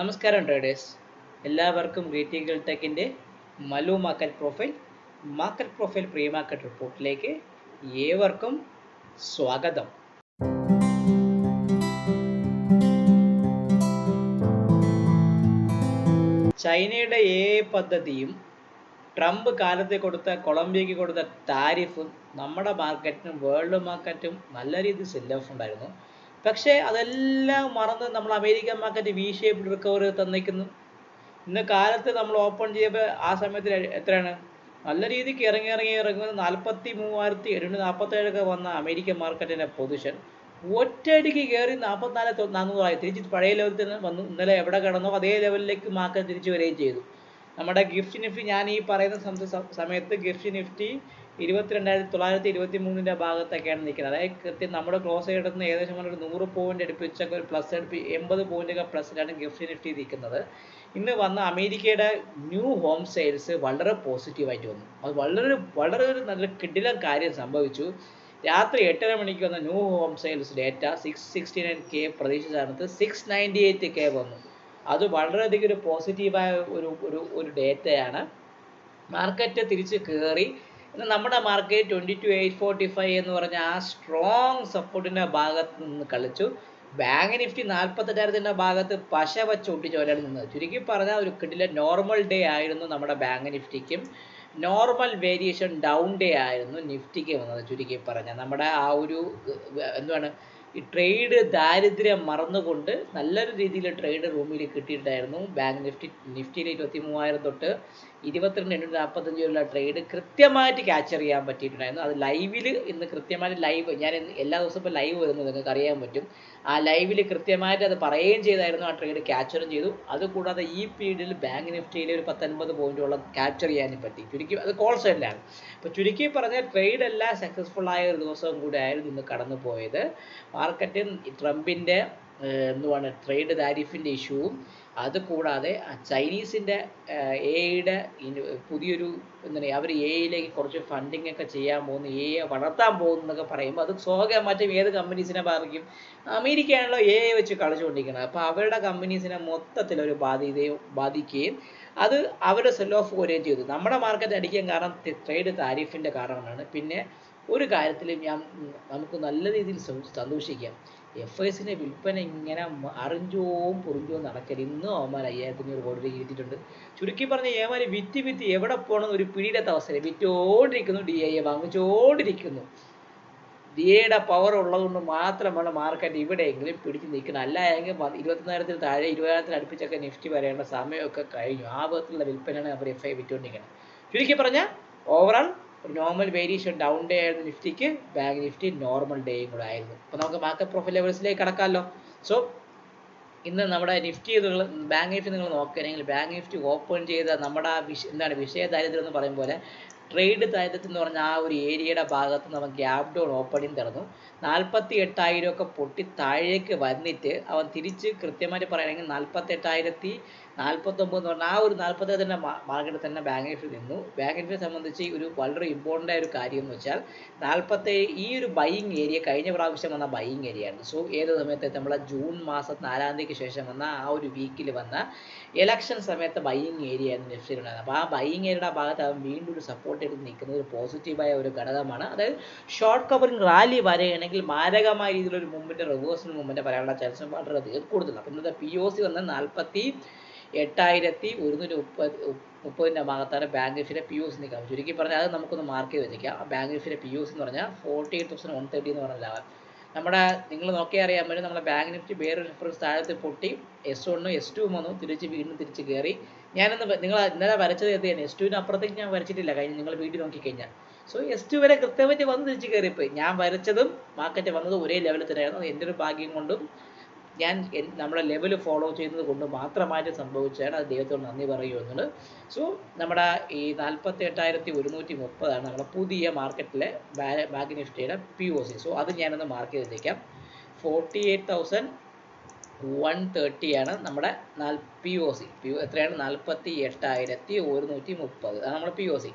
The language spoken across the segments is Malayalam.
നമസ്കാരം ട്രേഡേഴ്സ് എല്ലാവർക്കും റീറ്റെയിൽ ടെക്കിന്റെ Malu market profile market profile pre market റിപ്പോർട്ടിലേക്ക് ഏവർക്കും സ്വാഗതം. ചൈനയുടെ ഏ പദ്ധതിയും ട്രംപ് കാലത്ത് കൊടുത്ത കൊളംബിയയ്ക്ക് കൊടുത്ത താരിഫും നമ്മുടെ മാർക്കറ്റിനും വേൾഡ് മാർക്കറ്റും നല്ല രീതിയിൽ സെല്ലോഫ് ഉണ്ടായിരുന്നു. പക്ഷേ അതെല്ലാം മറന്ന് നമ്മൾ American market V shape recovery തന്നിക്കുന്നു ഇന്ന് കാലത്ത് നമ്മൾ ഓപ്പൺ ചെയ്യുമ്പോൾ ആ സമയത്ത് എത്രയാണ്? നല്ല രീതിക്ക് ഇറങ്ങി ഇറങ്ങി ഇറങ്ങുന്നത് നാൽപ്പത്തി മൂവായിരത്തി എഴുന്നൂറ്റി നാൽപ്പത്തേഴൊക്കെ വന്ന അമേരിക്കൻ മാർക്കറ്റിന്റെ പൊസിഷൻ ഒറ്റയടിക്ക് കയറി നാൽപ്പത്തിനാല് നാനൂറായി തിരിച്ച് പഴയ ലെവലിൽ തന്നെ വന്നു. ഇന്നലെ എവിടെ കിടന്നോ അതേ ലെവലിലേക്ക് മാർക്കറ്റ് തിരിച്ചു വരികയും ചെയ്തു. നമ്മുടെ ഗിഫ്റ്റ് നിഫ്റ്റി ഞാൻ ഈ പറയുന്ന സമയത്ത് ഗിഫ്റ്റ് നിഫ്റ്റി ഇരുപത്തിരണ്ടായിരത്തി തൊള്ളായിരത്തി ഇരുപത്തി മൂന്നിന്റെ ഭാഗത്തൊക്കെയാണ് നിൽക്കുന്നത്. അതായത് കൃത്യം നമ്മുടെ ക്ലോസ് ചെയ്തിടുന്ന ഏകദേശം ഒരു നൂറ് പോയിന്റ് അടുപ്പിച്ചൊക്കെ ഒരു പ്ലസ് അടുപ്പി എൺപത് പോയിന്റൊക്കെ പ്ലസിലാണ് ഗിഫ്റ്റ് നിഫ്റ്റി നിൽക്കുന്നത്. ഇന്ന് വന്ന അമേരിക്കയുടെ ന്യൂ ഹോം സെയിൽസ് വളരെ പോസിറ്റീവായിട്ട് വന്നു. അത് വളരെ വളരെ ഒരു നല്ല കിടിലം കാര്യം സംഭവിച്ചു. രാത്രി എട്ടര മണിക്ക് വന്ന new home sales data six sixty nine K പ്രതീക്ഷ സ്ഥാനത്ത് സിക്സ് നയന്റി എയ്റ്റ് കെ വന്നു. അത് വളരെയധികം ഒരു പോസിറ്റീവായ ഒരു ഒരു ഒരു ഡേറ്റയാണ് മാർക്കറ്റ് തിരിച്ച് കയറി നമ്മുടെ market twenty two eight forty five എന്ന് പറഞ്ഞ ആ സ്ട്രോങ് സപ്പോർട്ടിന്റെ ഭാഗത്ത് നിന്ന് കളിച്ചു. ബാങ്ക് നിഫ്റ്റി നാൽപ്പത്തെട്ടായിരത്തിന്റെ ഭാഗത്ത് പശ വച്ച് ഒട്ടിച്ചോലാണ് നിന്നത് ചുരുക്കി പറഞ്ഞാൽ ഒരു കിട്ടിലെ നോർമൽ ഡേ ആയിരുന്നു നമ്മുടെ ബാങ്ക് നിഫ്റ്റിക്കും നോർമൽ വേരിയേഷൻ ഡൗൺ ഡേ ആയിരുന്നു നിഫ്റ്റിക്ക് വന്നത് ചുരുക്കി പറഞ്ഞാൽ. നമ്മുടെ ആ ഒരു എന്താണ് ഈ ട്രേഡ് ദാരിദ്ര്യം മറന്നുകൊണ്ട് നല്ലൊരു രീതിയിൽ ട്രേഡ് റൂമിൽ കിട്ടിയിട്ടായിരുന്നു ബാങ്ക് നിഫ്റ്റി നിഫ്റ്റിയിൽ ഇരുപത്തി മൂവായിരം തൊട്ട് ഇരുപത്തിരണ്ട് എണ്ണൂറ്റി നാൽപ്പത്തഞ്ച് രൂപയുള്ള ട്രേഡ് കൃത്യമായിട്ട് ക്യാച്ചർ ചെയ്യാൻ പറ്റിയിട്ടുണ്ടായിരുന്നു. അത് ലൈവിൽ ഇന്ന് കൃത്യമായിട്ട് ലൈവ് ഞാൻ എല്ലാ ദിവസവും ഇപ്പോൾ ലൈവ് വരുന്നത് നിങ്ങൾക്ക് അറിയാൻ പറ്റും. ആ ലൈവിൽ കൃത്യമായിട്ട് അത് പറയുകയും ചെയ്തായിരുന്നു ആ ട്രേഡ് ക്യാച്ചറും ചെയ്തു. അതുകൂടാതെ ഈ പീരീഡിൽ ബാങ്ക് നിഫ്റ്റിയിൽ ഒരു പത്തൊൻപത് പോയിന്റോളം ക്യാപ്ചർ ചെയ്യാനും പറ്റി. ചുരുക്കി അത് കോൾ സൈഡിലാണ് അപ്പോൾ ചുരുക്കി പറഞ്ഞ ട്രേഡ് എല്ലാം സക്സസ്ഫുൾ ആയ ഒരു ദിവസവും കൂടെ ആയിരുന്നു ഇന്ന് കടന്നു പോയത്. മാർക്കറ്റ് ട്രംപിന്റെ എന്തുവാണ് ട്രേഡ് താരിഫിന്റെ ഇഷ്യൂവും അതുകൂടാതെ ചൈനീസിന്റെ എയുടെ പുതിയൊരു എന്താണ് അവർ എയിലേക്ക് കുറച്ച് ഫണ്ടിങ് ഒക്കെ ചെയ്യാൻ പോകുന്നു എ വളർത്താൻ പോകുന്നു എന്നൊക്കെ പറയുമ്പോൾ അത് സ്വാഭാവികമായിട്ടും ഏത് കമ്പനീസിനെ ബാധിക്കും? അമേരിക്കയാണല്ലോ എ വെച്ച് കളിച്ചുകൊണ്ടിരിക്കുന്നത്. അപ്പോൾ അവരുടെ കമ്പനീസിനെ മൊത്തത്തിൽ ഒരു ബാധിതയും ബാധിക്കുകയും അത് അവരുടെ സെൽ ഓഫ് വരികയും ചെയ്തു. നമ്മുടെ മാർക്കറ്റ് അടിക്കാൻ കാരണം ട്രേഡ് താരിഫിന്റെ കാരണമാണ്. പിന്നെ ഒരു കാര്യത്തിലും ഞാൻ നമുക്ക് നല്ല രീതിയിൽ സന്തോഷിക്കാം. എഫ് എസിന്റെ വിൽപ്പന ഇങ്ങനെ അറിഞ്ചോം പൊറിഞ്ചോം നടക്കൽ. ഇന്നും അവന്മാർ അയ്യായിരത്തി അഞ്ഞൂറ് കോടി രൂപ കിട്ടിയിട്ടുണ്ട് ചുരുക്കി പറഞ്ഞ ഏമാര് വിറ്റ് വിറ്റ് എവിടെ പോകണമെന്ന് ഒരു പിടിയില്ലാത്ത അവസരം വിറ്റോണ്ടിരിക്കുന്നു ഡി ഐ എ വാങ്ങിച്ചുകൊണ്ടിരിക്കുന്നു ഡി എയുടെ പവർ ഉള്ളതുകൊണ്ട് മാത്രമാണ് മാർക്കറ്റ് ഇവിടെയെങ്കിലും പിടിച്ച് നിൽക്കുന്നത് അല്ല എങ്കിൽ ഇരുപത്തിനായിരത്തിന് താഴെ ഇരുപതിനായിരത്തിന് അടുപ്പിച്ചൊക്കെ നിഫ്റ്റി വരേണ്ട സമയമൊക്കെ കഴിഞ്ഞു. ആ വിധത്തിലുള്ള വിൽപ്പനയാണ് അവർ എഫ് ഐ വിറ്റുകൊണ്ടിരിക്കുന്നത് ചുരുക്കി പറഞ്ഞാൽ overall normal variation down day ആയിരുന്നു നിഫ്റ്റിക്ക് ബാങ്ക് നിഫ്റ്റി നോർമൽ ഡേയും കൂടെ ആയിരുന്നു. അപ്പോൾ നമുക്ക് മാർക്കറ്റ് പ്രൊഫൈൽ ലെവൽസിലേക്ക് കടക്കാമല്ലോ സോ ഇന്ന് നമ്മുടെ നിഫ്റ്റി നിങ്ങൾ ബാങ്ക് നിഫ്റ്റി നിങ്ങൾ നോക്കുകയാണെങ്കിൽ ബാങ്ക് നിഫ്റ്റി ഓപ്പൺ ചെയ്ത നമ്മുടെ ആ വിഷ എന്താണ് വിഷയ ദാരിദ്ര്യം എന്ന് പറയും പോലെ ട്രേഡ് ദാരിദ്ര്യം എന്ന് പറഞ്ഞ ആ ഒരു ഏരിയയുടെ ഭാഗത്ത് നമുക്ക് ഗ്യാപ് ഡൗൺ ഓപ്പണിങ് തുറന്നു നാൽപ്പത്തി എട്ടായിരം ഒക്കെ പൊട്ടി താഴേക്ക് വന്നിട്ട് അവൻ തിരിച്ച് കൃത്യമായിട്ട് പറയുകയാണെങ്കിൽ നാൽപ്പത്തി എട്ടായിരത്തി നാൽപ്പത്തൊമ്പത് പറഞ്ഞാൽ ആ ഒരു നാൽപ്പത്തി തന്നെ മാർക്കറ്റ് തന്നെ ബാങ്ക് നിഫ്റ്റി നിന്നു. ബാങ്ക് നിഫ്റ്റിയെ സംബന്ധിച്ച് ഒരു വളരെ ഇമ്പോർട്ടന്റ് ആയ ഒരു കാര്യം എന്ന് വെച്ചാൽ നാൽപ്പത്തേഴ് ഈ ഒരു ബൈയിങ് ഏരിയ കഴിഞ്ഞ പ്രാവശ്യം വന്ന ബൈയിങ് ആണ്. സോ ഏത് സമയത്ത്? നമ്മളെ ജൂൺ മാസം നാലാം തീയതിക്ക് ശേഷം വന്ന ആ ഒരു വീക്കിൽ വന്ന ഇലക്ഷൻ സമയത്ത് ബൈയിങ് ഏരിയ ആയിരുന്നു നിഫ്റ്റിയിലുണ്ടായിരുന്നത് അപ്പോൾ ആ ബൈയിങ് ഏരിയയുടെ ഭാഗത്ത് അവൻ വീണ്ടും ഒരു സപ്പോർട്ട് എടുത്ത് നിൽക്കുന്നത് ഒരു പോസിറ്റീവായ ഒരു ഘടകമാണ്. അതായത് ഷോർട്ട് കവറിങ് റാലി വരികയാണെങ്കിൽ മാരകമായ രീതിയിലൊരു മുമ്പിന്റെ റിവേഴ്സൽ മുമ്പിന്റെ പറയാനുള്ള ചാൻസ് വളരെ കൂടുതലാണ്. അപ്പോൾ ഇന്നത്തെ പി ഒ സി വന്ന നാൽപ്പത്തി എട്ടായിരത്തി ഒരുന്നൂറ്റി മുപ്പത് മുപ്പതിന്റെ ഭാഗത്താണ് ബാങ്ക് നിഫ്റ്റിയുടെ പി യു സി നിൽക്കുന്നത്. ചുരുക്കി പറഞ്ഞാൽ അത് നമുക്കൊന്ന് മാർക്ക് ചെയ്ത് വെച്ചേക്കാം. ആ ബാങ്ക് നിഫ്റ്റിയുടെ പി യു എന്ന് പറഞ്ഞാൽ forty eight thousand one thirty എന്ന് പറഞ്ഞ ലെവൽ നമ്മുടെ നിങ്ങൾ നോക്കിയാൽ അറിയാൻ പറ്റും നമ്മുടെ ബാങ്ക് നിഫ്റ്റി വേറെ റെഫറൻസ് താഴത്ത് പൊട്ടി എസ് വണ്ണും എസ് ടു വന്നു. തിരിച്ച് വീണ്ടും തിരിച്ച് കയറി ഞാനൊന്ന് നിങ്ങൾ ഇന്നലെ വരച്ചത് എന്ത് ചെയ്യാൻ എസ് ടുവിന് അപ്പുറത്തേക്ക് ഞാൻ വരച്ചിട്ടില്ല. കഴിഞ്ഞ് നിങ്ങൾ വീട്ടിൽ നോക്കിക്കഴിഞ്ഞാൽ സോ എസ് ടു വരെ കൃത്യമായിട്ട് വന്ന് തിരിച്ച് കയറിപ്പോയി ഞാൻ വരച്ചതും മാർക്കറ്റ് വന്നത് ഒരേ ലെവലിൽ തന്നെയായിരുന്നു. എന്റെ ഒരു ഭാഗ്യം കൊണ്ടും ഞാൻ നമ്മുടെ ലെവൽ ഫോളോ ചെയ്യുന്നത് കൊണ്ട് മാത്രമായിട്ട് സംഭവിച്ചതാണ്. അത് ദൈവത്തോട് നന്ദി പറയൂ എന്നുള്ളത്. സോ നമ്മുടെ ഈ നാൽപ്പത്തി എട്ടായിരത്തി ഒരുന്നൂറ്റി മുപ്പതാണ് നമ്മുടെ പുതിയ മാർക്കറ്റിലെ ബാങ്ക് നിഫ്റ്റിയുടെ പി ഒ സി സോ അത് ഞാനൊന്ന് മാർക്ക് ചെയ്തേക്കാം ഫോർട്ടി എയ്റ്റ് തൗസൻഡ് വൺ തേർട്ടിയാണ് നമ്മുടെ നാൽ പി ഒ സി പി എത്രയാണ്? നാൽപ്പത്തി എട്ടായിരത്തി ഒരുന്നൂറ്റി മുപ്പത് അതാണ് നമ്മുടെ P O C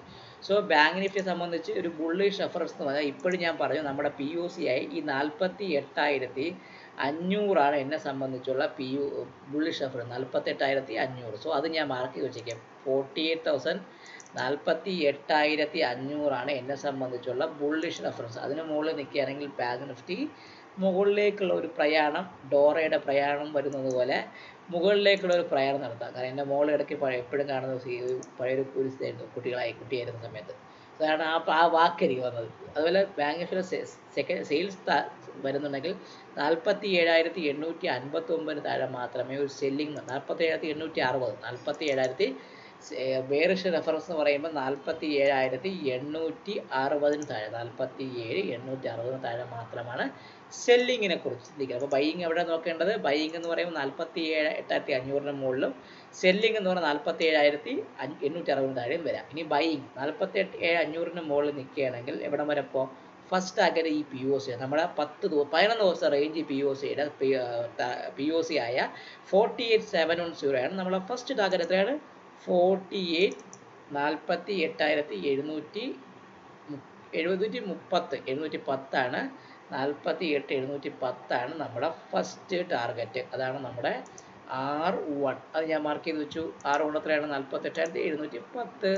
so bank നിഫ്റ്റിയെ സംബന്ധിച്ച് ഒരു ബുള്ളിഷ് റെഫറൻസ് എന്ന് പറഞ്ഞാൽ ഇപ്പോഴും ഞാൻ പറഞ്ഞു നമ്മുടെ പി ഒ സി ആയി ഈ നാൽപ്പത്തി എട്ടായിരത്തി അഞ്ഞൂറാണ് എന്നെ സംബന്ധിച്ചുള്ള പി യു ബുള്ളിഷ് റഫർ നാൽപ്പത്തെട്ടായിരത്തി അഞ്ഞൂറ് സോ അത് ഞാൻ മാർക്ക് ചെയ്ത് വെച്ചേക്കാം. ഫോർട്ടി എയ്റ്റ് തൗസൻഡ് നാൽപ്പത്തി എട്ടായിരത്തി അഞ്ഞൂറാണ് എന്നെ സംബന്ധിച്ചുള്ള ബുള്ളിഷ് റെഫറൻസ് അതിന് മുകളിൽ നിൽക്കുകയാണെങ്കിൽ ബാങ്ക് നിഫ്റ്റി മുകളിലേക്കുള്ള ഒരു പ്രയാണം ഡോറയുടെ പ്രയാണം വരുന്നത് പോലെ മുകളിലേക്കുള്ള ഒരു പ്രയാണം നടത്താം. കാരണം എന്റെ മോൾ ഇടയ്ക്ക് എപ്പോഴും കാണുന്ന പഴയൊരു പോലീസായിരുന്നു കുട്ടികളായി കുട്ടിയായിരുന്ന സമയത്ത്. അതാണ് ആ ആ വാക്ക് എനിക്ക് വന്നത്. അതുപോലെ ബാങ്ക് നിഫ്റ്റിയുടെ സെക്കൻഡ് സെയിൽസ് വരുന്നുണ്ടെങ്കിൽ നാൽപ്പത്തി ഏഴായിരത്തി എണ്ണൂറ്റി അൻപത്തി ഒമ്പതിന് താഴെ മാത്രമേ ഒരു സെല്ലിംഗ് നാൽപ്പത്തി ഏഴായിരത്തി എണ്ണൂറ്റി അറുപത് നാൽപ്പത്തി ഏഴായിരത്തി ബേറിഷ് റെഫറൻസ് എന്ന് പറയുമ്പോൾ നാൽപ്പത്തി ഏഴായിരത്തി എണ്ണൂറ്റി അറുപതിന് താഴെ നാൽപ്പത്തി ഏഴ് എണ്ണൂറ്റി അറുപതിന് താഴെ മാത്രമാണ് സെല്ലിങ്ങിനെ കുറിച്ച് ചിന്തിക്കുക അപ്പോൾ ബൈയിങ് എവിടെ നോക്കേണ്ടത്? ബൈയിങ് എന്ന് പറയുമ്പോൾ നാൽപ്പത്തി ഏഴ് എട്ടായിരത്തി അഞ്ഞൂറിന് മുകളിലും സെല്ലിംഗ് എന്ന് പറഞ്ഞാൽ നാൽപ്പത്തി ഏഴായിരത്തി എണ്ണൂറ്റി അറുപതിന് താഴെയും വരാം. ഇനി ബൈയിങ് നാൽപ്പത്തി എട്ട് ഏഴ് അഞ്ഞൂറിന് മുകളിൽ നിൽക്കുകയാണെങ്കിൽ എവിടെ വരെ ഇപ്പോൾ ഫസ്റ്റ് ടാർഗറ്റ് ഈ പി ഒ സി നമ്മുടെ പത്ത് ദിവസം പതിനൊന്ന് ദിവസം റേഞ്ച് പി ഒ സിയുടെ പി ഒ സി ആയ ഫോർട്ടി എയ്റ്റ് സെവൻ വൺ ആണ് നമ്മളെ ഫസ്റ്റ് ടാർഗറ്റ് എത്രയാണ്? ഫോർട്ടി എയ്റ്റ് നാൽപ്പത്തി എട്ടായിരത്തി എഴുന്നൂറ്റി എഴുന്നൂറ്റി മുപ്പത്ത് എഴുന്നൂറ്റി പത്താണ് നാൽപ്പത്തി എട്ട് എഴുന്നൂറ്റി പത്താണ് നമ്മുടെ ഫസ്റ്റ് ടാർഗറ്റ് അതാണ് നമ്മുടെ ആർ വൺ അത് ഞാൻ മാർക്ക് ചെയ്ത് വെച്ചു. ആർ വൺ എത്രയാണ്? നാൽപ്പത്തി എട്ടായിരത്തി എഴുന്നൂറ്റി പത്ത്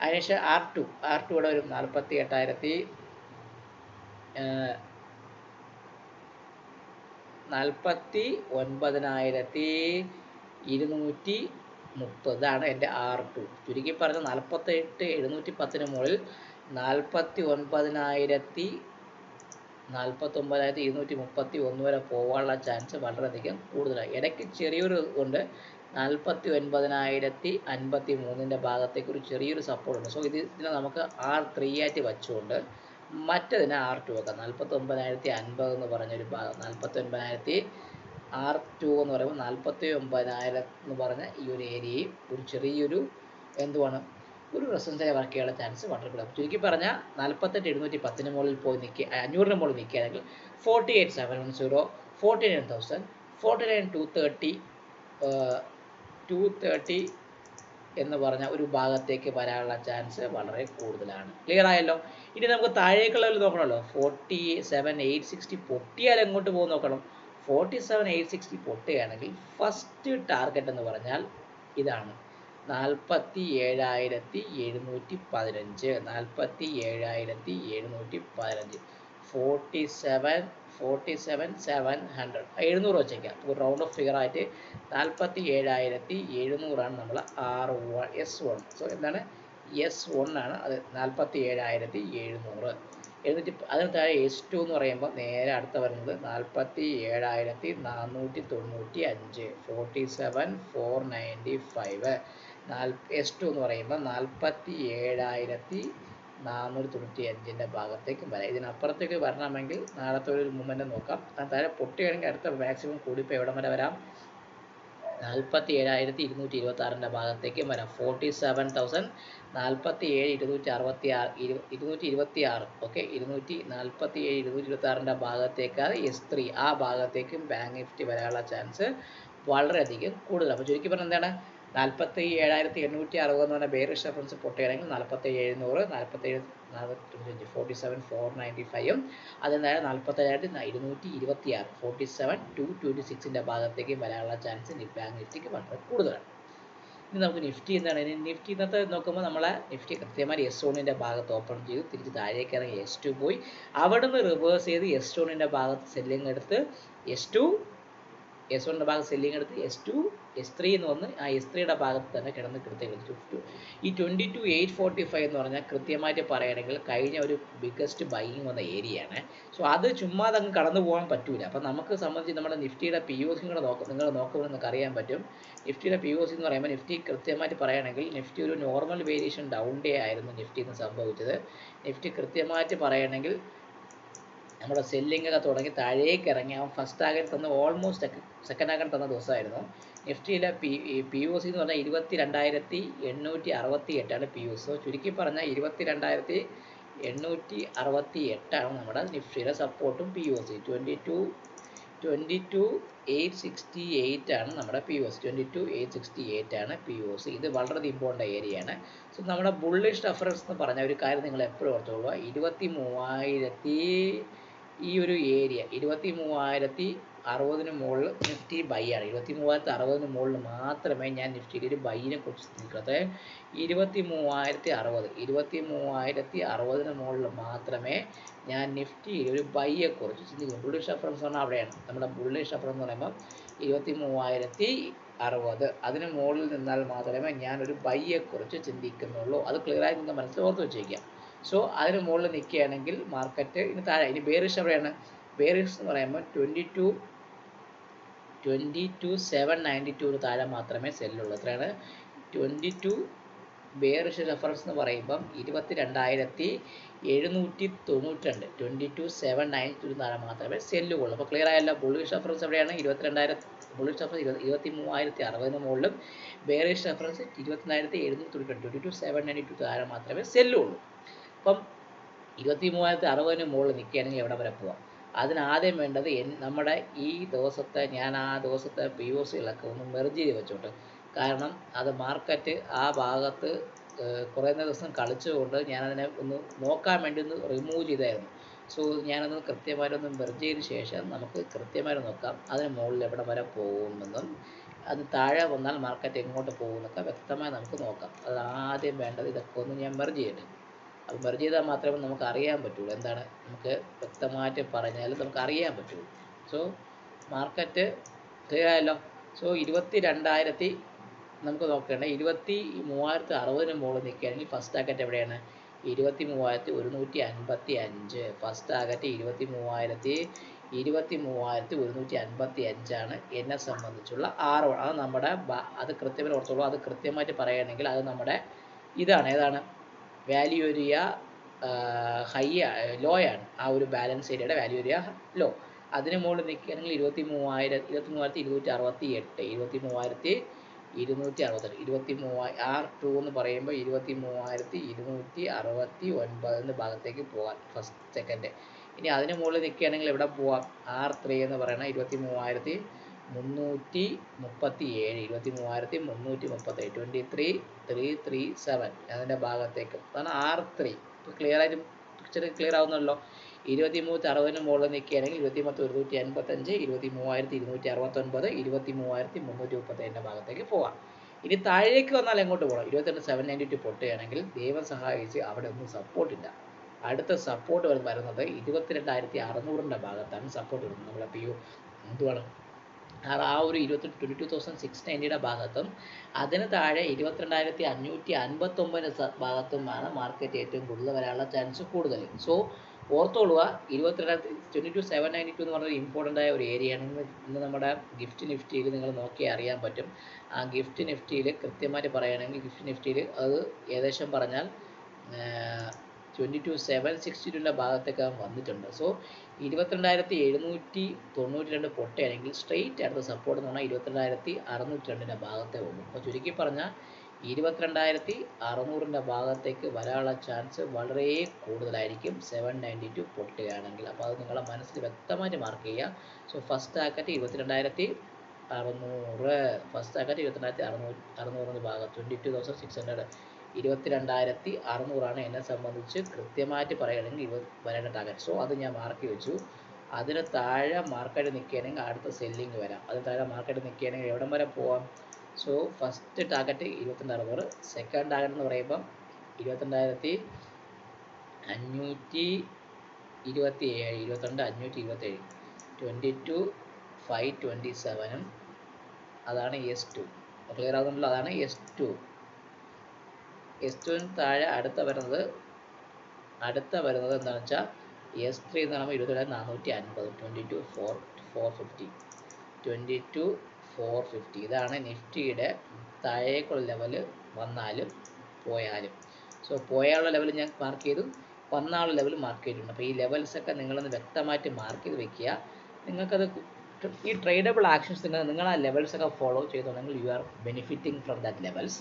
അതിനുശേഷം ആർ ടു ആർ ടു ഇവിടെ വരും. നാൽപ്പത്തി എട്ടായിരത്തി നാൽപ്പത്തി ഒൻപതിനായിരത്തി ഇരുന്നൂറ്റി മുപ്പതാണ് എന്റെ ആർ ടു ചുരുക്കി പറഞ്ഞ നാൽപ്പത്തെട്ട് എഴുന്നൂറ്റി പത്തിന് മുകളിൽ നാൽപ്പത്തി ഒൻപതിനായിരത്തി നാൽപ്പത്തി ഒമ്പതിനായിരത്തി ഇരുന്നൂറ്റി മുപ്പത്തി ഒന്ന് വരെ പോകാനുള്ള ചാൻസ് വളരെയധികം കൂടുതലാണ് ഇടയ്ക്ക് ചെറിയൊരു ഉണ്ട്. നാൽപ്പത്തി ഒൻപതിനായിരത്തി അൻപത്തി മൂന്നിന്റെ ഭാഗത്തേക്ക് ഒരു ചെറിയൊരു സപ്പോർട്ട് ഉണ്ട്. സോ ഇത് ഇതിനെ നമുക്ക് ആർ ത്രീ ആയിട്ട് വെച്ചുകൊണ്ട് മറ്റതിനെ ആർ ടു വെക്കാം. നാൽപ്പത്തി ഒമ്പതിനായിരത്തി അൻപത് എന്ന് പറഞ്ഞൊരു ഭാഗം. നാൽപ്പത്തി ഒൻപതിനായിരത്തി ആർ ടു എന്ന് പറയുമ്പോൾ നാൽപ്പത്തി ഒമ്പതിനായിരം എന്ന് പറഞ്ഞ ഈ ഒരു ഏരിയയും ഒരു ചെറിയൊരു എന്തുവാണ്? ഒരു റെസൻസിനെ വർക്ക് ചെയ്യാനുള്ള ചാൻസ് വളരെ കൂടുതൽ ചുരുക്കി പറഞ്ഞാൽ നാൽപ്പത്തെട്ട് എഴുന്നൂറ്റി പത്തിന് മുകളിൽ പോയി നിൽക്കുക അഞ്ഞൂറിന് മുകളിൽ നിൽക്കുകയാണെങ്കിൽ forty eight seven one zero forty nine thousand forty nine two thirty two thirty എന്ന് പറഞ്ഞ ഒരു ഭാഗത്തേക്ക് വരാനുള്ള ചാൻസ് വളരെ കൂടുതലാണ്. ക്ലിയർ ആയല്ലോ? ഇനി നമുക്ക് താഴേക്കുള്ളതിൽ നോക്കണമല്ലോ. ഫോർട്ടി സെവൻ എയ്റ്റ് സിക്സ്റ്റി പൊട്ടിയാൽ എങ്ങോട്ട് പോകും നോക്കണം? ഫോർട്ടി സെവൻ എയ്റ്റ് സിക്സ്റ്റി പൊട്ടുകയാണെങ്കിൽ ഫസ്റ്റ് ടാർഗറ്റ് എന്ന് പറഞ്ഞാൽ ഇതാണ്. നാൽപ്പത്തി ഏഴായിരത്തി എഴുന്നൂറ്റി പതിനഞ്ച് നാൽപ്പത്തി ഏഴായിരത്തി എഴുന്നൂറ്റി പതിനഞ്ച് forty seven forty seven seven hundred എഴുന്നൂറ് വെച്ചേക്കാം. ഒരു റൗണ്ട് ഓഫ് ഫിഗർ ആയിട്ട് നാൽപ്പത്തി ഏഴായിരത്തി എഴുന്നൂറാണ് നമ്മൾ R one S one so എന്താണ്? എസ് വൺ ആണ് അത് നാൽപ്പത്തി ഏഴായിരത്തി എഴുന്നൂറ് എഴുന്നൂറ്റി അതിന് താഴെ എസ് ടു എന്ന് പറയുമ്പോൾ നേരെ അടുത്ത വരുന്നത് നാൽപ്പത്തി ഏഴായിരത്തി നാനൂറ്റി തൊണ്ണൂറ്റി അഞ്ച് forty seven four ninety five നാൽ എസ് ടു എന്ന് പറയുമ്പോൾ നാൽപ്പത്തി ഏഴായിരത്തി നാനൂറ്റി തൊണ്ണൂറ്റി അഞ്ചിന്റെ ഭാഗത്തേക്ക് വരാം. ഇതിനപ്പുറത്തേക്ക് വരണമെങ്കിൽ നാളത്തെ ഒരു മൂവ്മെന്റ് നോക്കാം. അത് താഴെ പൊട്ടുകയാണെങ്കിൽ അടുത്ത മാക്സിമം കൂടിപ്പോൾ എവിടം വരെ വരാം? നാൽപ്പത്തി ഏഴായിരത്തി ഇരുന്നൂറ്റി ഇരുപത്തി ആറിന്റെ ഭാഗത്തേക്കും വരാം. ഫോർട്ടി സെവൻ തൗസൻഡ് നാൽപ്പത്തി ഏഴ് ഇരുന്നൂറ്റി അറുപത്തി ആറ് ഇരു ഇരുന്നൂറ്റി ഇരുപത്തി ആറ് ഓക്കെ ഇരുന്നൂറ്റി നാൽപ്പത്തി ഏഴ് ഇരുന്നൂറ്റി ഇരുപത്തി ആറിന്റെ ഭാഗത്തേക്ക് എസ് ത്രീ ആ ഭാഗത്തേക്കും ബാങ്ക് നിഫ്റ്റി വരാനുള്ള ചാൻസ് വളരെയധികം കൂടുതലാണ്. അപ്പോൾ ചുരുക്കി പറഞ്ഞാൽ എന്താണ്? നാൽപ്പത്തി ഏഴായിരത്തി എണ്ണൂറ്റി അറുപത് എന്ന് പറഞ്ഞ ബേറിഷ് റെഫറൻസ് പൊട്ടുകയാണെങ്കിൽ നാൽപ്പത്തി എഴുന്നൂറ് നാൽപ്പത്തേഴ് നാൽപ്പത്തി ഫോർട്ടി സെവൻ ഫോർ നയന്റി ഫൈവും അതിനായ നാൽപ്പത്തേഴായിരത്തി ഇരുന്നൂറ്റി ഇരുപത്തി ആറ് ഫോർട്ടി സെവൻ ടു ട്വന്റി സിക്സിന്റെ ഭാഗത്തേക്ക് വരാനുള്ള ചാൻസ് ബാങ്ക് നിഫ്റ്റിക്ക് വളരെ കൂടുതലാണ്. ഇനി നമുക്ക് നിഫ്റ്റി എന്താണ്? ഇനി നിഫ്റ്റി ഇന്നത്തെ നോക്കുമ്പോൾ നമ്മളെ നിഫ്റ്റി കൃത്യമായി എസ് ഓണിന്റെ ഭാഗത്ത് ഓപ്പൺ ചെയ്തു തിരിച്ച് താഴേക്ക് ഇറങ്ങി എസ് ടു പോയി. അവിടെ നിന്ന് റിവേഴ്സ് ചെയ്ത് എസ് ഓണിന്റെ ഭാഗത്ത് സെല്ലിംഗ് എടുത്ത് എസ് ടു എസ് വണ്ണിന്റെ ഭാഗത്ത് സെല്ലിങ് എടുത്ത് എസ് ടു എസ് ത്രീ എന്ന് വന്ന് ആ എസ് ത്രീയുടെ ഭാഗത്ത് തന്നെ കിടന്ന് കൃത്യം ടു ഈ twenty two eight forty five എന്ന് പറഞ്ഞാൽ കൃത്യമായിട്ട് പറയുകയാണെങ്കിൽ കഴിഞ്ഞ ഒരു ബിഗ്ഗസ്റ്റ് ബൈയിങ് വന്ന ഏരിയയാണ് സോ അത് ചുമ്മാ അങ്ങ് കടന്നു പോകാൻ പറ്റൂല. അപ്പം നമുക്ക് സംബന്ധിച്ച് നമ്മുടെ നിഫ്റ്റിയുടെ പി ഒ സി കൂടെ നോക്കും നിങ്ങൾ നോക്കുമ്പോൾ നിങ്ങൾക്ക് അറിയാൻ പറ്റും. നിഫ്റ്റിയുടെ പി ഒ സി എന്ന് പറയുമ്പോൾ നിഫ്റ്റി കൃത്യമായിട്ട് പറയുകയാണെങ്കിൽ നിഫ്റ്റി ഒരു നോർമൽ വേരിയേഷൻ ഡൗൺ ഡേ ആയിരുന്നു നിഫ്റ്റിന്ന് സംഭവിച്ചത്. നിഫ്റ്റി കൃത്യമായിട്ട് പറയുകയാണെങ്കിൽ നമ്മുടെ സെല്ലിംഗ് ഒക്കെ തുടങ്ങി താഴേക്ക് ഇറങ്ങി അവൻ ഫസ്റ്റ് ടാർഗറ്റ് തന്ന ഓൾമോസ്റ്റ് സെക്കൻഡ് ടാർഗറ്റ് തന്ന ദിവസമായിരുന്നു. നിഫ്റ്റിയിലെ പി പി ഒ സി എന്ന് പറഞ്ഞാൽ ഇരുപത്തി രണ്ടായിരത്തി എണ്ണൂറ്റി അറുപത്തി എട്ടാണ് പി ഒ സി ചുരുക്കി പറഞ്ഞാൽ ഇരുപത്തി രണ്ടായിരത്തി എണ്ണൂറ്റി അറുപത്തി എട്ടാണ് നമ്മുടെ നിഫ്റ്റിയുടെ സപ്പോർട്ടും P O C twenty two twenty two eight sixty eight ആണ് നമ്മുടെ P O C twenty two eight sixty eight ആണ് പി ഒ സി ഇത് വളരെ ഇമ്പോർട്ടന്റ് ഏരിയയാണ് സോ നമ്മുടെ ബുള്ളിഷ് റെഫറൻസ് എന്ന് പറഞ്ഞ ഒരു കാര്യം നിങ്ങൾ എപ്പോഴും ഓർത്തോളുക ഇരുപത്തി മൂവായിരത്തി ഈ ഒരു ഏരിയ ഇരുപത്തി മൂവായിരത്തി അറുപതിന് മുകളിൽ നിഫ്റ്റി ബൈ ആണ്. ഇരുപത്തി മൂവായിരത്തി അറുപതിന് മുകളിൽ മാത്രമേ ഞാൻ നിഫ്റ്റിയിൽ ഒരു ബൈനെ കുറിച്ച് ചിന്തിക്കുന്നത് ഇരുപത്തി മൂവായിരത്തി അറുപത് ഇരുപത്തി മൂവായിരത്തി അറുപതിന് മുകളിൽ മാത്രമേ ഞാൻ നിഫ്റ്റിയിൽ ഒരു ബൈയെ കുറിച്ച് ചിന്തിക്കുന്നു ബുള്ളിഷ് റെഫറൻസ് പറഞ്ഞാൽ അവിടെയാണ്. നമ്മുടെ ബുള്ളിഷ് അഫ്രം എന്ന് പറയുമ്പോൾ ഇരുപത്തി മൂവായിരത്തി അറുപത് അതിന് മുകളിൽ നിന്നാൽ മാത്രമേ ഞാൻ ഒരു ബൈയെ കുറിച്ച് ചിന്തിക്കുന്നുള്ളൂ. അത് ക്ലിയറായി മനസ്സിൽ ഓർത്ത് വെച്ചേക്കുക. സോ അതിന് മുകളിൽ നിൽക്കുകയാണെങ്കിൽ മാർക്കറ്റ് ഇനി താഴെ ഇനി ബേറിഷ് എവിടെയാണ് ബേറിഷ് എന്ന് പറയുമ്പോൾ twenty two twenty two seven ninety ടുവിന് താഴെ മാത്രമേ സെല്ലുള്ളൂ എത്രയാണ്? ട്വന്റി ടു ബേറിഷ് റെഫറൻസ് എന്ന് പറയുമ്പം ഇരുപത്തി രണ്ടായിരത്തി എഴുന്നൂറ്റി തൊണ്ണൂറ്റി രണ്ട് twenty two seven nine two താഴെ മാത്രമേ സെല്ലുള്ളൂ അപ്പോൾ ക്ലിയർ ആയല്ലോ? ബുള്ളിഷ് റെഫറൻസ് എവിടെയാണ്? ഇരുപത്തി രണ്ടായിരത്തി ബുള്ളിഷ് റെഫറൻസ് ഇരുപത്തി ഇരുപത്തി മൂവായിരത്തി അറുപതിന് മുകളിലും ബേറിഷ് റെഫറൻസ് ഇരുപത്തിനായിരത്തി എഴുന്നൂറ്റി തൊണ്ണൂറ്റി രണ്ട് twenty two seven ninety two താഴെ മാത്രമേ സെല്ലുള്ളൂ അപ്പം ഇരുപത്തി മൂവായിരത്തി അറുപതിന് മുകളിൽ നിൽക്കുകയാണെങ്കിൽ എവിടെ വരെ പോവാം? അതിനാദ്യം വേണ്ടത് എൻ നമ്മുടെ ഈ ദിവസത്തെ ഞാൻ ആ ദിവസത്തെ പി ഒ സികളൊക്കെ ഒന്ന് മെർജ് ചെയ്ത് വെച്ചോട്ടെ. കാരണം അത് മാർക്കറ്റ് ആ ഭാഗത്ത് കുറേ ദിവസം കളിച്ചുകൊണ്ട് ഞാനതിനെ ഒന്ന് നോക്കാൻ വേണ്ടി ഒന്ന് റിമൂവ് ചെയ്തായിരുന്നു. സോ ഞാനത് കൃത്യമായിട്ടൊന്ന് മെർജ് ചെയ്ത ശേഷം നമുക്ക് കൃത്യമായിട്ട് നോക്കാം അതിന് മുകളിൽ എവിടെ വരെ പോകുമെന്നും അത് താഴെ വന്നാൽ മാർക്കറ്റ് എങ്ങോട്ട് പോകുമെന്നൊക്കെ വ്യക്തമായി നമുക്ക് നോക്കാം. അത് ആദ്യം വേണ്ടത് ഇതൊക്കെ ഒന്ന് ഞാൻ മെർജ് ചെയ്യട്ടെ. അത് മെർജ് ചെയ്താൽ മാത്രമേ നമുക്ക് അറിയാൻ പറ്റുള്ളൂ. എന്താണ്? നമുക്ക് വ്യക്തമായിട്ട് പറഞ്ഞാൽ നമുക്ക് അറിയാൻ പറ്റുള്ളൂ. സോ മാർക്കറ്റ് ക്ലിയർ ആയല്ലോ? സോ ഇരുപത്തി രണ്ടായിരത്തി നമുക്ക് നോക്കേണ്ട. ഇരുപത്തി മൂവായിരത്തി അറുപതിന് മുകളിൽ നിൽക്കുകയാണെങ്കിൽ ഫസ്റ്റ് ടാർഗറ്റ് എവിടെയാണ്? ഇരുപത്തി മൂവായിരത്തി ഒരുന്നൂറ്റി അൻപത്തി അഞ്ച് ഫസ്റ്റ് ടാർഗറ്റ് ഇരുപത്തി മൂവായിരത്തി ഇരുപത്തി മൂവായിരത്തി ഒരുന്നൂറ്റി അൻപത്തി അഞ്ചാണ് എന്നെ സംബന്ധിച്ചുള്ള ആറ് അത് നമ്മുടെ അത് കൃത്യമായി ഓർത്തോളൂ അത് കൃത്യമായിട്ട് പറയുകയാണെങ്കിൽ അത് നമ്മുടെ ഇതാണ്. ഏതാണ്? വാല്യൂ ഏരിയ ഹൈ ലോ ആണ്. ആ ഒരു ബാലൻസ് ഏരിയയുടെ വാല്യൂ ഏരിയ ലോ അതിന് മുകളിൽ നിൽക്കുകയാണെങ്കിൽ ഇരുപത്തി മൂവായിരം ഇരുപത്തി മൂവായിരത്തി ഇരുന്നൂറ്റി അറുപത്തി എട്ട് ഇരുപത്തി മൂവായിരത്തി ഇരുന്നൂറ്റി അറുപത്തെട്ട് ഇരുപത്തി മൂവായി ആർ ടു എന്ന് പറയുമ്പോൾ ഇരുപത്തി മൂവായിരത്തി ഇരുന്നൂറ്റി അറുപത്തി ഒൻപത് എന്ന ഭാഗത്തേക്ക് പോകാം ഫസ്റ്റ് സെക്കൻഡ് ഇനി അതിന് മുകളിൽ നിൽക്കുകയാണെങ്കിൽ എവിടെ പോവാം? ആർ ത്രീ എന്ന് പറയുന്നത് ഇരുപത്തി മൂവായിരത്തി മുന്നൂറ്റി മുപ്പത്തി ഏഴ് ഇരുപത്തി മൂവായിരത്തി മുന്നൂറ്റി മുപ്പത്തി twenty three three three seven അതിന്റെ ഭാഗത്തേക്ക്. അതാണ് ആർ ത്രീ ഇപ്പോൾ ക്ലിയർ ആയിട്ട് പിക്ചർ ക്ലിയർ ആവുന്നല്ലോ ഇരുപത്തി മൂന്ന് അറുപതിന് മുകളിൽ നിൽക്കുകയാണെങ്കിൽ ഇരുപത്തി പത്ത് ഒരുന്നൂറ്റി അൻപത്തഞ്ച് ഇരുപത്തി മൂവായിരത്തി ഇരുന്നൂറ്റി അറുപത്തൊൻപത് ഇരുപത്തി മൂവായിരത്തി മുന്നൂറ്റി മുപ്പത്തേഴിന്റെ ഭാഗത്തേക്ക് പോവാം. ഇനി താഴേക്ക് വന്നാൽ എങ്ങോട്ട് പോകണം? ഇരുപത്തിരണ്ട് സെവൻ നയന്റി ടു പൊട്ടുകയാണെങ്കിൽ ദൈവം സഹായിച്ച് അവിടെ ഒന്നും സപ്പോർട്ടില്ല അടുത്ത സപ്പോർട്ട് വരുന്നത് ഇരുപത്തിരണ്ടായിരത്തി അറുന്നൂറിന്റെ ഭാഗത്താണ് സപ്പോർട്ട് വരുന്നത്. നമ്മളെ പി യു എന്തുവാണ്? ആ ആ ഒരു ഇരുപത്തി ട്വന്റി ടു തൗസൻഡ് സിക്സ് നയന്റിയുടെ ഭാഗത്തും അതിന് താഴെ ഇരുപത്തിരണ്ടായിരത്തി അഞ്ഞൂറ്റി അൻപത്തൊമ്പതിന്റെ ഭാഗത്തുമാണ് മാർക്കറ്റ് ഏറ്റവും കൂടുതൽ വരാനുള്ള ചാൻസ് കൂടുതൽ. സോ ഓർത്തോളുക ഇരുപത്തിരണ്ടായിരത്തി twenty two seven ninety two എന്ന് പറഞ്ഞൊരു ഇമ്പോർട്ടന്റ് ആയ ഒരു ഏരിയയാണ് ഇന്ന് നമ്മുടെ ഗിഫ്റ്റ് നിഫ്റ്റിയിൽ നിങ്ങൾ നോക്കിയാൽ അറിയാൻ പറ്റും. ആ ഗിഫ്റ്റ് നിഫ്റ്റിയിൽ കൃത്യമായിട്ട് പറയുകയാണെങ്കിൽ ഗിഫ്റ്റ് നിഫ്റ്റിയിൽ അത് ഏകദേശം പറഞ്ഞാൽ ട്വന്റി ടു സെവൻ സിക്സ്റ്റി ടുവിന്റെ ഭാഗത്തേക്ക് വന്നിട്ടുണ്ട്. സോ ഇരുപത്തിരണ്ടായിരത്തി എഴുന്നൂറ്റി തൊണ്ണൂറ്റി രണ്ട് പൊട്ടയാണെങ്കിൽ സ്ട്രെയിറ്റ് അടുത്ത സപ്പോർട്ട് എന്ന് പറഞ്ഞാൽ ഇരുപത്തിരണ്ടായിരത്തി അറുന്നൂറ്റി രണ്ടിന്റെ ഭാഗത്തേ ഉള്ളൂ. അപ്പോൾ ചുരുക്കി പറഞ്ഞാൽ ഇരുപത്തിരണ്ടായിരത്തി അറുന്നൂറിന്റെ ഭാഗത്തേക്ക് വരാനുള്ള ചാൻസ് വളരെ കൂടുതലായിരിക്കും. സെവൻ നയന്റി ടു പൊട്ടുകയാണെങ്കിൽ. അപ്പോൾ അത് നിങ്ങളുടെ മനസ്സിൽ വ്യക്തമായിട്ട് മാർക്ക് ചെയ്യുക. സോ ഫസ്റ്റ് ടാക്കറ്റ് ഇരുപത്തിരണ്ടായിരത്തി അറുന്നൂറ് ഫസ്റ്റ് ടാക്കറ്റ് ഇരുപത്തിരണ്ടായിരത്തി അറുന്നൂറ് അറുന്നൂറിന്റെ ഭാഗം. Twenty two thousand six hundred ഇരുപത്തിരണ്ടായിരത്തി അറുന്നൂറാണ് എന്നെ സംബന്ധിച്ച് കൃത്യമായിട്ട് പറയുകയാണെങ്കിൽ ഇരുപത് വരേണ്ട ടാർഗറ്റ് സോ അത് ഞാൻ മാർക്ക് വെച്ചു. അതിന് താഴെ മാർക്കറ്റ് നിൽക്കുകയാണെങ്കിൽ അടുത്ത സെല്ലിങ് വരാം. അതിന് താഴെ മാർക്കറ്റ് നിൽക്കുകയാണെങ്കിൽ എവിടം വരെ പോവാം? സോ ഫസ്റ്റ് ടാർഗറ്റ് ഇരുപത്തിരണ്ട് അറുന്നൂറ് സെക്കൻഡ് ടാർഗറ്റ് എന്ന് പറയുമ്പം ഇരുപത്തിരണ്ടായിരത്തി അഞ്ഞൂറ്റി ഇരുപത്തി ഏഴ് ഇരുപത്തിരണ്ട് അഞ്ഞൂറ്റി ഇരുപത്തേഴ് ട്വന്റി ടു ഫൈവ് ട്വന്റി സെവനും അതാണ് എസ് ടു ക്ലിയർ ആകുന്നുണ്ടല്ലോ അതാണ് എസ് ടു എസ് ടുവിന് താഴെ അടുത്ത വരുന്നത് അടുത്ത വരുന്നത് എന്താണെന്ന് വെച്ചാൽ എസ് ത്രീ എന്ന് പറയുമ്പോൾ ഇരുപത്തി നാനൂറ്റി അൻപത് twenty two four four fifty twenty two four fifty ഇതാണ് നിഫ്റ്റിയുടെ താഴേക്കുള്ള ലെവൽ വന്നാലും പോയാലും. സോ പോയാലുള്ള ലെവൽ ഞാൻ മാർക്ക് ചെയ്തു വന്നാളുള്ള ലെവൽ മാർക്ക് ചെയ്തിട്ടുണ്ട്. അപ്പോൾ ഈ ലെവൽസൊക്കെ നിങ്ങളൊന്ന് വ്യക്തമായിട്ട് മാർക്ക് ചെയ്ത് വെക്കുക. നിങ്ങൾക്കത് ഈ ട്രേഡബിൾ ആക്ഷൻസ് നിങ്ങൾ നിങ്ങൾ ആ ലെവൽസ് ഒക്കെ follow ചെയ്തുണ്ടെങ്കിൽ you are benefiting from that levels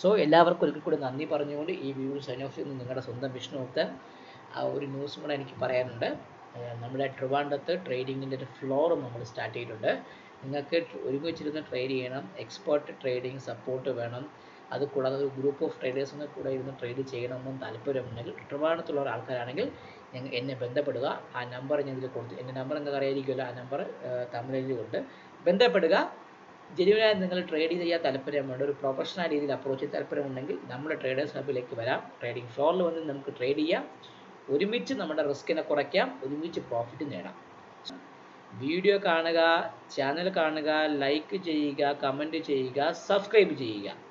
so എല്ലാവർക്കും ഒരിക്കൽ കൂടി നന്ദി പറഞ്ഞുകൊണ്ട് ഈ വീഡിയോ സൈൻ ഓഫ് ചെയ്യുന്ന നിങ്ങളുടെ സ്വന്തം വിഷ്ണുവത്തെ ആ ഒരു ന്യൂസും കൂടെ എനിക്ക് പറയാനുണ്ട്. നമ്മുടെ ട്രിവാൻഡത്ത് ട്രേഡിങ്ങിന്റെ ഒരു ഫ്ലോർ നമ്മൾ സ്റ്റാർട്ട് ചെയ്തിട്ടുണ്ട്. നിങ്ങൾക്ക് ഒരുമിച്ചിരുന്ന് ട്രേഡ് ചെയ്യണം. എക്സ്പേർട്ട് ട്രേഡിംഗ് സപ്പോർട്ട് വേണം. അത് കൂടാതെ ഒരു ഗ്രൂപ്പ് ഓഫ് ട്രേഡേഴ്സിന് കൂടെ ഇരുന്ന് ട്രേഡ് ചെയ്യണമെന്നും താല്പര്യമുണ്ടെങ്കിൽ ട്രിവാൻഡത്തുള്ള ആൾക്കാരാണെങ്കിൽ ഞങ്ങൾ എന്നെ ബന്ധപ്പെടുക. ആ നമ്പർ ഞാൻ ഇതിൽ കൊടുത്തു എന്റെ നമ്പർ നിങ്ങൾക്ക് അറിയായിരിക്കുമല്ലോ ആ നമ്പർ തമിഴിലുണ്ട് ബന്ധപ്പെടുക. ജെനുവനായി നിങ്ങൾ ട്രേഡ് ചെയ്യാൻ താല്പര്യമുണ്ട് ഒരു പ്രൊഫഷണൽ രീതിയിൽ അപ്രോച്ച് ചെയ്യാൻ താല്പര്യമുണ്ടെങ്കിൽ നമ്മുടെ ട്രേഡേഴ്സ് ഹബിലേക്ക് വരാം. ട്രേഡിംഗ് ഫ്ലോറിൽ വന്ന് നമുക്ക് ട്രേഡ് ചെയ്യാം. ഒരുമിച്ച് നമ്മുടെ റിസ്കിനെ കുറയ്ക്കാം ഒരുമിച്ച് പ്രോഫിറ്റ് നേടാം. വീഡിയോ കാണുക ചാനൽ കാണുക ലൈക്ക് ചെയ്യുക കമന്റ് ചെയ്യുക സബ്സ്ക്രൈബ് ചെയ്യുക.